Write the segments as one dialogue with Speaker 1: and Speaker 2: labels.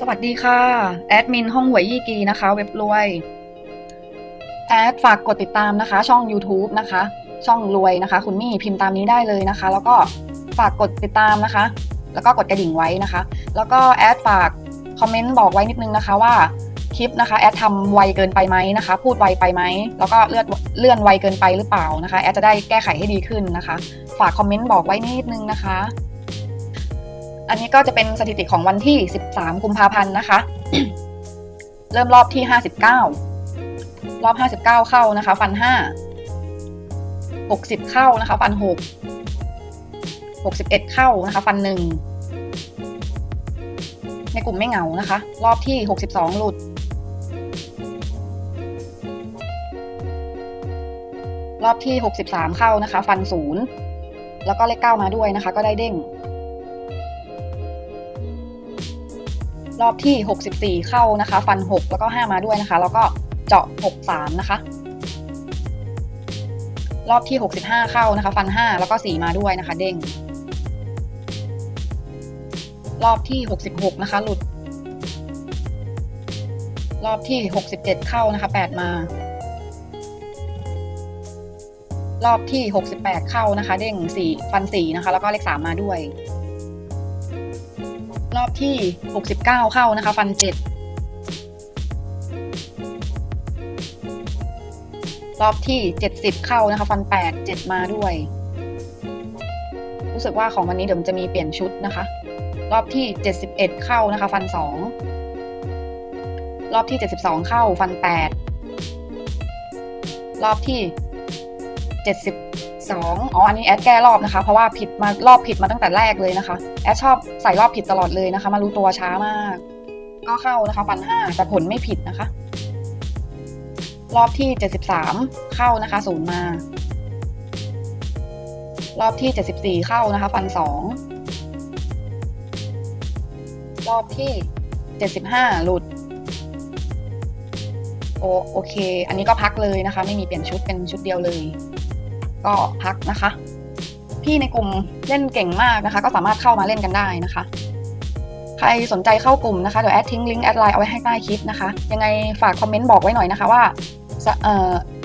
Speaker 1: สวัสดีค่ะ แอดมินห้องหวยยี่กีนะคะ เว็บรวย แอดฝากกดติดตามนะคะ ช่อง YouTube นะคะ ช่องรวยนะคะ คุณมี่พิมพ์ตามนี้ได้เลยนะคะ แล้วก็ฝากกดติดตามนะคะ แล้วก็กดกระดิ่งไว้นะคะ แล้วก็แอดฝากคอมเมนต์บอกไว้นิดนึงนะคะว่าคลิปนะคะแอดทำไวเกินไปไหมนะคะ พูดไวไปไหมแล้วก็เลื่อนเลื่อนไวเกินไปหรือเปล่านะคะ แอดจะได้แก้ไขให้ดีขึ้นนะคะ ฝากคอมเมนต์บอกไว้นิดนึงนะคะ อันนี้ก็จะเป็นสถิติของวันที่ 13 กุมภาพันธ์นะคะ เริ่มรอบที่ 59 รอบ 59 เข้านะคะ ฟัน 5 60 เข้านะคะ ฟัน 6 61 เข้านะคะ ฟัน 1 ในกลุ่มไม่เหงานะคะ รอบที่ 62 หลุดรอบที่ 63 เข้านะคะ ฟัน0แล้วก็เลข9มาด้วยนะคะ ก็ได้เด้ง รอบที่ 64 เข้านะคะ ฟัน 6 แล้วก็ 5 มาด้วยนะคะ แล้วก็เจาะ 63 นะคะ รอบที่ 65 เข้านะคะ ฟัน 5 แล้วก็ 4 มาด้วยนะคะ เด้ง รอบที่ 66 นะคะ หลุด รอบที่ 67 เข้านะคะ 8 มา รอบที่ 68 เข้านะคะ เด้ง 4 ฟัน 4 นะคะ แล้วก็เลข 3 มาด้วย รอบที่ 69 เข้านะคะ ฟัน7รอบที่ 70 เข้านะคะ ฟัน8 7มาด้วย รู้สึกว่าของวันนี้เดี๋ยวจะมีเปลี่ยนชุดนะคะ รอบที่ 71 เข้านะคะ ฟัน2รอบที่ 72 เข้า ฟัน8รอบที่ 2อ๋ออันนี้แอดแก้รอบนะคะเพราะว่าผิดมารอบผิดมาตั้งแต่แรกเลยนะคะแอดชอบใส่รอบผิดตลอดเลยนะคะ มารู้ตัวช้ามาก ก็เข้านะคะฟัน5แต่ผลไม่ผิดนะคะ รอบที่ 73 เข้านะคะศูนย์มา รอบที่ 74 เข้านะคะ ฟัน 2 รอบที่ 75 หลุดโอโอเค อันนี้ก็พักเลยนะคะ ไม่มีเปลี่ยนชุดเป็นชุดเดียวเลย ก็พักนะคะ พี่ในกลุ่มเล่นเก่งมากนะคะ ก็สามารถเข้ามาเล่นกันได้นะคะ ใครสนใจเข้ากลุ่มนะคะเดี๋ยวแอดทิ้งลิงก์แอดไลน์เอาไว้ให้ใต้คลิปนะคะ ยังไงฝากคอมเมนต์บอกไว้หน่อยนะคะว่า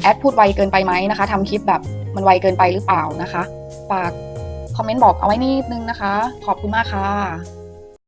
Speaker 1: แอดพูดไวเกินไปไหมนะคะทำคลิปแบบมันไวเกินไปหรือเปล่านะคะ ฝากคอมเมนต์บอกเอาไว้นิดนึงนะคะ ขอบคุณมากค่ะ